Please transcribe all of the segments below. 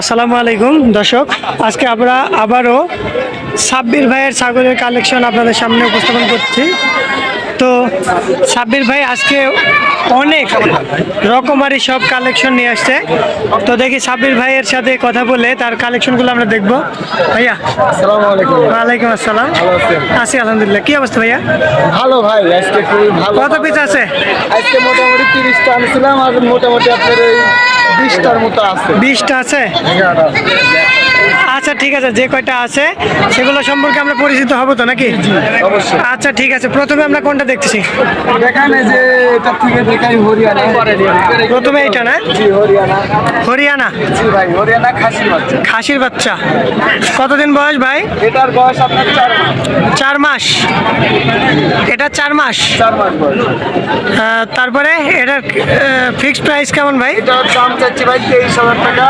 আসসালামু আলাইকুম দর্শক। আজকে আমরা আবারও সাব্বির ভাইয়ের ছাগলের কালেকশন আপনাদের সামনে উপস্থাপন করছি। তো সাব্বির ভাই আজকে অনেক রকমারি সব কালেকশন নিয়ে আসছে। তো দেখি সাব্বির ভাইয়ের সাথে কথা বলে তার কালেকশনগুলো আমরা দেখব। ভাইয়া আসসালামু আলাইকুম। ওয়ালাইকুম আসসালাম। আছি আলহামদুলিল্লাহ। কি অবস্থা ভাইয়া? ভালো ভাই আজকে খুবই ভালো। কত পিস আছে? আজকে মোটামুটি তিরিশটা আনছিলাম আর মোটামুটি আপনার বিশটার মতো আছে। বিশটা আছে? আচ্ছা ঠিক আছে যে কয়টা আছে সেগুলো সম্পর্কে আমরা পরিচিত হব তো নাকি? আচ্ছা ঠিক আছে প্রথমে আমরা কোনটা দেখতেছি? এটা প্রথমে এইটা না? হরিয়ানা। খাসির বাচ্চা। কতদিন বয়স ভাই? এটার বয়স আপনার চার মাস। এটা চার মাস? তারপরে এটার ফিক্সড প্রাইস কেমন ভাই? দাম চাচ্ছি ভাই তেইশ হাজার টাকা।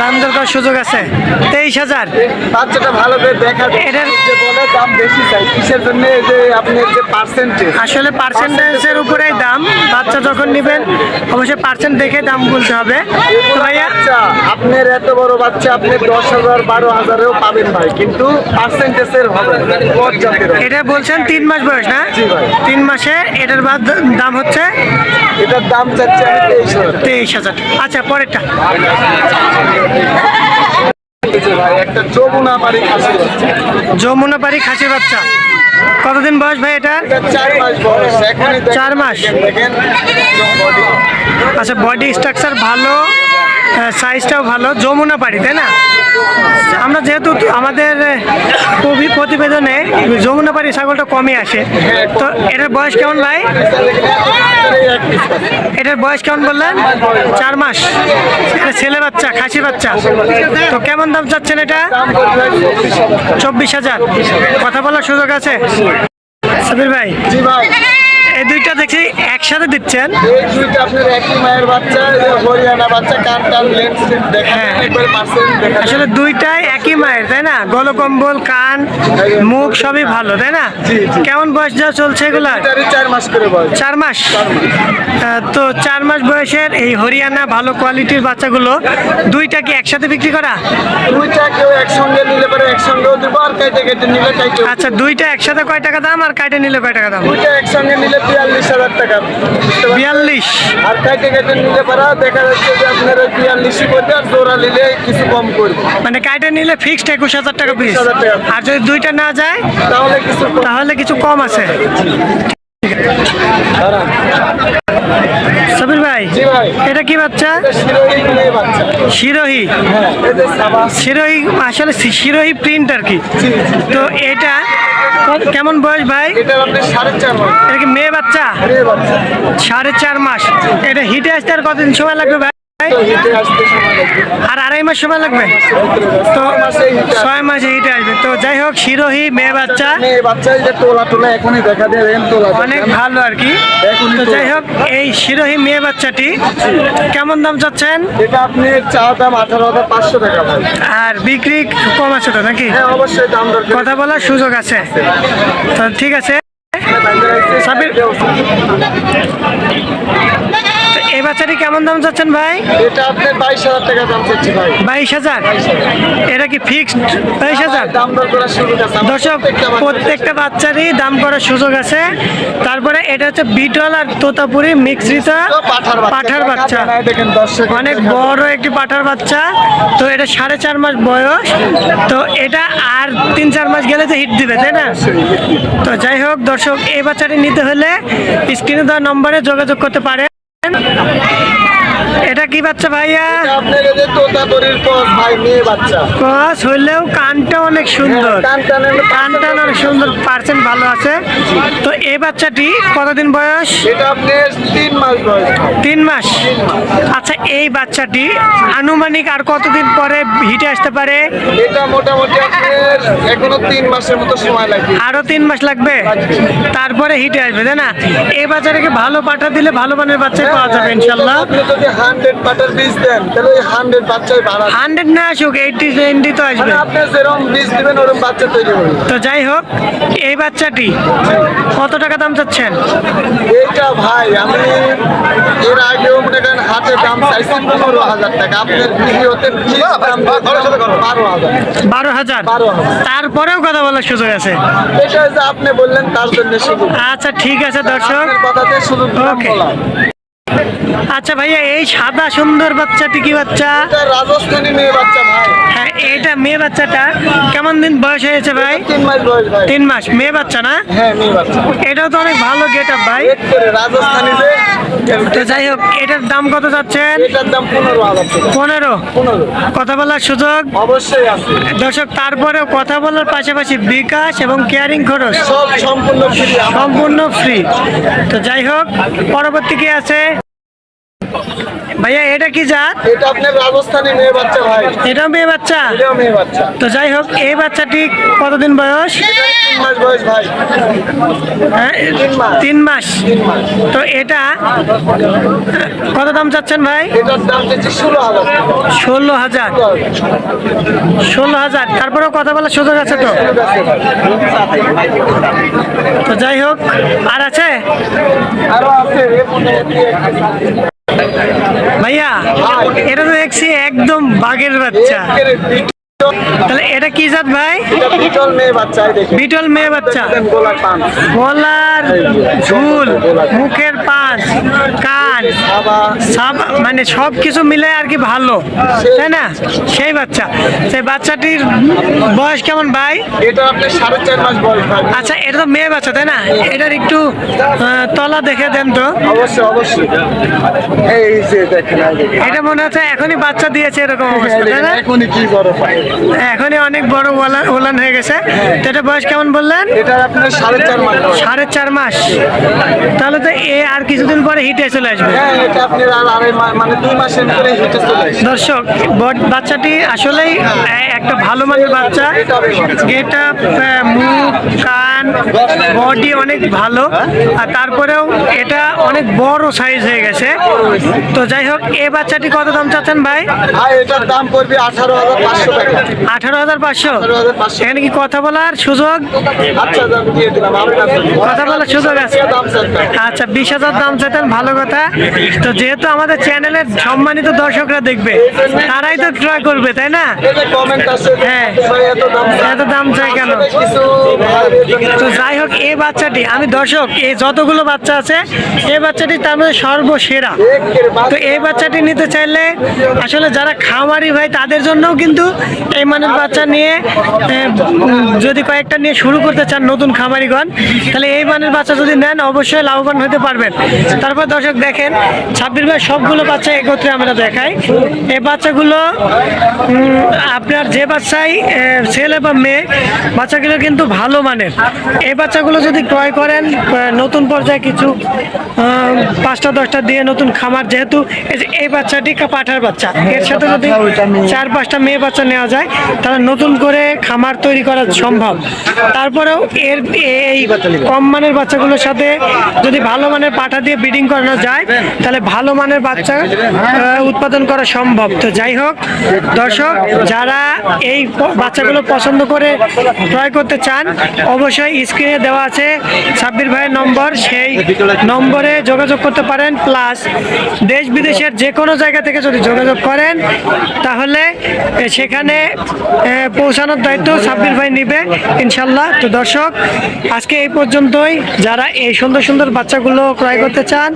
দাম দর করার সুযোগ আছে। আছে? তেইশ হাজার। বাচ্চাটা ভালো করে দেখা এটার- যে বলে দাম বেশি চাই। কিসের জন্য যে আপনার যে পার্সেন্টেজ আসলে পার্সেন্টেজের উপরেই দাম। বাচ্চা যখন নেবেন অবশ্যই পার্সেন্ট দেখে দাম বলতে হবে। তো ভাইয়া আপনার এত বড় বাচ্চা আপনি দশ হাজার বারো হাজারেও পাবেন ভাই কিন্তু পার্সেন্টেজের হবে। এটা বলছেন তিন মাস বয়স না? তিন মাসে এটার বাদ দাম হচ্ছে? এটার দাম চাচ্ছে তেইশ হাজার। আচ্ছা পরেরটা। একটা যমুনা বাড়ি খাসি বাচ্চা। যমুনা পাড়ি খাসির বাচ্চা। কতদিন বয়স ভাই এটা? চার মাস। আচ্ছা বডি স্ট্রাকচার ভালো সাইজটাও ভালো, যমুনা পাড়ি, তাই না? আমরা যেহেতু আমাদের কবি প্রতিবেদনে যমুনা পাড়ি ছাগলটা কমই আসে। তো এটার বয়স কেমন ভাই। এটার বয়স কেমন বললেন? চার মাস। ছেলে বাচ্চা, খাসি বাচ্চা। তো কেমন দাম চাচ্ছেন এটা। চব্বিশ হাজার। কথা বলার সুযোগ আছে? সাবির ভাই জি ভাই। এই দুইটা দেখছি একসাথে দিচ্ছেন? এই দুইটা আপনার একই মায়ের বাচ্চা হরিয়ানা বাচ্চা কান টান লেন্স দেখেন হ্যাঁ। আসলে দুইটাই একই মায়ের তাই না? গলকম্বল কান মুখ সবই ভালো তাই না। কেমন বয়স যা চলছে এগুলা? চার মাস করে বয়স। চার মাস? তো চার মাস বয়সের এই হরিয়ানা ভালো কোয়ালিটির বাচ্চাগুলো দুইটা কি একসাথে বিক্রি করা? দুইটা কেউ একসঙ্গে দিব আর কাইটে কেটে নিলে কাইটে আচ্ছা দুইটা একসাথে কয় টাকা দাম আর কাইটে নিলে কয় টাকা দাম? দুইটা একসঙ্গে নিলে বিয়াল্লিশ হাজার টাকা? বিয়াল্লিশ? আর কাইটে কেটে নিলে পরে দেখা যাচ্ছে যে আপনার বিয়াল্লিশই করবে আর জোড়া নিলে কিছু কম করবে। মানে কাইটে নিলে ফিক্সড একুশ হাজার টাকা পিস 21,000 টাকা। আর যদি দুইটা না যায় তাহলে কিছু তাহলে কিছু কম আছে। সবির ভাই এটা কি বাচ্চা? শিরোহি শিরোহি? আসলে শিরোহি প্রিন্ট আর কি। তো এটা কেমন বয়স ভাই? এটা কি মেয়ে বাচ্চা। সাড়ে চার মাস। এটা হিটে আসতে আর কতদিন সময় লাগবে ভাই? আর আড়াই মাস সময় লাগবে? তো ছয় মাসে হিটে আসবে। তো যাই হোক শিরোহী মেয়ে বাচ্চা। টোলা এখনই দেখা দেয় অনেক ভালো আর কি। তো যাই হোক এই শিরোহী মেয়ে বাচ্চাটি কেমন দাম চাচ্ছেন? এটা আপনি চা দাম আঠারো হাজার পাঁচশো টাকা আর বিক্রি কম আছে তো নাকি? হ্যাঁ অবশ্যই দাম কথা বলার সুযোগ আছে। তো ঠিক আছে। সাবির- তো এই বাচ্চাটি কেমন দাম চাচ্ছেন ভাই? এটা আপনার বাইশ হাজার টাকা দাম চাচ্ছি ভাই। বাইশ হাজার? এটা কি ফিক্সড বাইশ হাজার? দাম দর করার সুযোগ আছে। দর্শক প্রত্যেকটা বাচ্চারই দাম করার সুযোগ আছে। তারপরে এটা হচ্ছে বিটল আর তোতাপুরি মিশ্রিত পাঠার বাচ্চা। অনেক বড় একটি পাঠার বাচ্চা। তো এটা সাড়ে চার মাস বয়স। তো এটা আর তিন চার মাস গেলে তো হিট দিবে তাই না? তো যাই হোক দর্শক এই বাচ্চাটি নিতে হলে স্ক্রিনে দেওয়া নম্বরে যোগাযোগ করতে পারেন। এটা কি বাচ্চা ভাইয়া? আপনার এই যে তোতাপুরির পথ ভাই মেয়ে বাচ্চা ক্রস হইলেও কানটা অনেক সুন্দর। হ্যাঁ, কানটা অনেক সুন্দর পার্সেন্ট ভালো আছে। তো এই বাচ্চাটি কতদিন বয়স? এটা আপনার তিন মাস বয়স। তিন মাস। আচ্ছা এই বাচ্চাটি আনুমানিক আর কতদিন পরে হিটে আসতে পারে? এটা মোটামুটি এখনও তিন মাসের মতো সময় লাগবে। আরও তিন মাস লাগবে? তারপরে হিটে আসবে তাই না? এই বাচ্চাটাকে ভালো পাঠা দিলে ভালো মানের বাচ্চা পাওয়া যাবে ইনশাল্লাহ? আপনি যদি হান্ড্রেড পাটার বীজ দেন তাহলে ওই হান্ড্রেড বাচ্চাই বাড়া হান্ড্রেড না আসুক এইটটি টোয়েন্টি তো আসবে। মানে আপনি যেরকম বীজ দিবেন ওরকম বাচ্চা তৈরি হবে। তো যাই হোক এই বাচ্চাটি কত টাকা দাম চাচ্ছেন? এইটা ভাই আমি এর আগেও মনে করেন হাটের দাম চাইছি পনেরো হাজার টাকা। আপনার ভিডিওতে বারো হাজার। বারো হাজার? তারপরেও কথা বলার সুযোগ আছে। এটা যে আপনি বললেন তার জন্য আচ্ছা ঠিক আছে দর্শক। কথাতে আচ্ছা ভাইয়া এই সাদা সুন্দর বাচ্চাটি কি বাচ্চা? রাজস্থানী মেয়ে বাচ্চা ভাই। হ্যাঁ এটা মেয়ে বাচ্চাটা। কেমন দিন বয়স হয়েছে ভাই? তিন মাস বয়স ভাই। তিন মাস। মেয়ে বাচ্চা না? হ্যাঁ মেয়ে বাচ্চা। এটাও তো অনেক ভালো গেট আপ ভাই রাজস্থানী যে তো যাই হোক এটার দাম কত যাচ্ছেন? এটার দাম পনেরো হাজার পনেরো? পনেরো। কথা বলার সুযোগ? অবশ্যই আছে। দর্শক তারপরেও কথা বলার পাশাপাশি বিকাশ এবং কেয়ারিং খরচ। সব সম্পূর্ণ ফ্রি সম্পূর্ণ ফ্রি তো যাই হোক পরবর্তী কি আছে? ভাইয়া এটা কি জাত? এটা আপনার রাজস্থানী মেয়ে বাচ্চা ভাই। এটা মেয়ে বাচ্চা? এটাও মেয়ে বাচ্চা। তো যাই হোক এই বাচ্চাটি কতদিন বয়স? তিন মাস বয়স ভাই। হ্যাঁ, তিন মাস। তো এটা কত দাম চাচ্ছেন ভাই? এটার দাম ষোলো হাজার। ষোলো হাজার। ষোলো হাজার। তারপরেও কথা বলার সুযোগ আছে তো। তো যাই হোক আর আছে? আরও আছে ভাইয়া এটা তো দেখছি একদম বাঘের বাচ্চা। তাহলে এটা কি জাত ভাই? বিটল মেয়ে বাচ্চা বিটল মেয়ে বাচ্চা। গোলার ঝুল মুখের পাঁচ কান। সব। মানে সব কিছু মিলে আর কি ভালো। তাই না? সেই বাচ্চা। সেই বাচ্চাটির বয়স কেমন ভাই? এটা আপনার সাড়ে চার মাস বয়স আচ্ছা এটা তো মেয়ে বাচ্চা তাই না? এটার একটু তলা দেখে দেন তো। অবশ্যই অবশ্যই। এই যে দেখেন এটা মনে হচ্ছে এখনই বাচ্চা দিয়েছে এরকম অবস্থা তাই না? এখনই কি বড় পায়। এখনই অনেক বড় ওলান ওলান হয়ে গেছে। তো এটা বয়স কেমন বললেন? এটা আপনার সাড়ে চার মাস সাড়ে চার মাস। তাহলে তো এ আর কিছুদিন পরে হিটে চলে আসবে। হ্যাঁ মানে দর্শক বাচ্চাটি আসলেই একটা ভালো মানের বাচ্চা। গেট আপ মুখ কান বডি অনেক ভালো। আর তারপরেও এটা অনেক বড় সাইজ হয়ে গেছে। তো যাই হোক এ বাচ্চাটি কত দাম চাচ্ছেন ভাই? ভাই এটার দাম পড়বে আঠারো হাজার পাঁচশো টাকা। আঠারো হাজার পাঁচশো। এখানে কি কথা বলার সুযোগ? আচ্ছা আপনার কথা বলার সুযোগ আছে। আচ্ছা বিশ হাজার দাম চাইতেন ভালো কথা। তো যেহেতু আমাদের চ্যানেলের সম্মানিত দর্শকরা দেখবে তারাই তো ক্রয় করবে তাই না? হ্যাঁ। এত দাম চাই। কেন? তো যাই হোক এই বাচ্চাটি আমি দর্শক এই যতগুলো বাচ্চা আছে এই বাচ্চাটি তার মধ্যে সর্বসেরা। তো এই বাচ্চাটি নিতে চাইলে আসলে যারা খামারি ভাই তাদের জন্যও কিন্তু এই মানের বাচ্চা নিয়ে যদি কয়েকটা নিয়ে শুরু করতে চান নতুন খামারিগণ, তাহলে এই মানের বাচ্চা যদি নেন, অবশ্যই লাভবান হতে পারবেন। তারপর দর্শক দেখেন, ছাব্বিশ ভাই সবগুলো বাচ্চা একত্রে আমরা দেখাই। এই বাচ্চাগুলো আপনার যে বাচ্চাই ছেলে বা মেয়ে, বাচ্চাগুলো কিন্তু ভালো মানের। এই বাচ্চাগুলো যদি ক্রয় করেন নতুন পর্যায়ে কিছু পাঁচটা, দশটা দিয়ে নতুন খামার, যেহেতু এই বাচ্চাটি পাঠার বাচ্চা। এর সাথে যদি চার, পাঁচটা মেয়ে বাচ্চা নেওয়া যায় তাহলে নতুন করে খামার তৈরি করা সম্ভব। তারপরেও এর এই কম মানের বাচ্চাগুলোর সাথে যদি ভালো মানের পাঠা দিয়ে ব্রিডিং করানো যায়, তাহলে ভালো মানের বাচ্চা উৎপাদন করা সম্ভব। তো যাই হোক, দর্শক, যারা এই বাচ্চাগুলো পছন্দ করে ক্রয় করতে চান, অবশ্যই স্ক্রিনে দেওয়া আছে সাব্বির ভাইয়ের নম্বর। সেই নম্বরে যোগাযোগ করতে পারেন। প্লাস দেশ বিদেশের যে কোনো জায়গা থেকে যদি যোগাযোগ করেন, তাহলে সেখানে পৌঁছানোর দায়িত্ব সাব্বির ভাই নিবে, ইনশাল্লাহ। তো দর্শক, আজকে এই পর্যন্তই। যারা এই সুন্দর সুন্দর বাচ্চাগুলো ক্রয় করতে চান,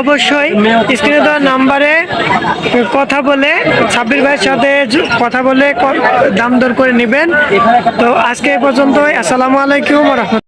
অবশ্যই স্ক্রিনে দেওয়া নাম্বারে কথা বলে, সাব্বির ভাইয়ের সাথে কথা বলে দাম দর করে নেবেন। তো আজকে এই পর্যন্তই। আসসালামু আলাইকুম রহমতুল্লাহ।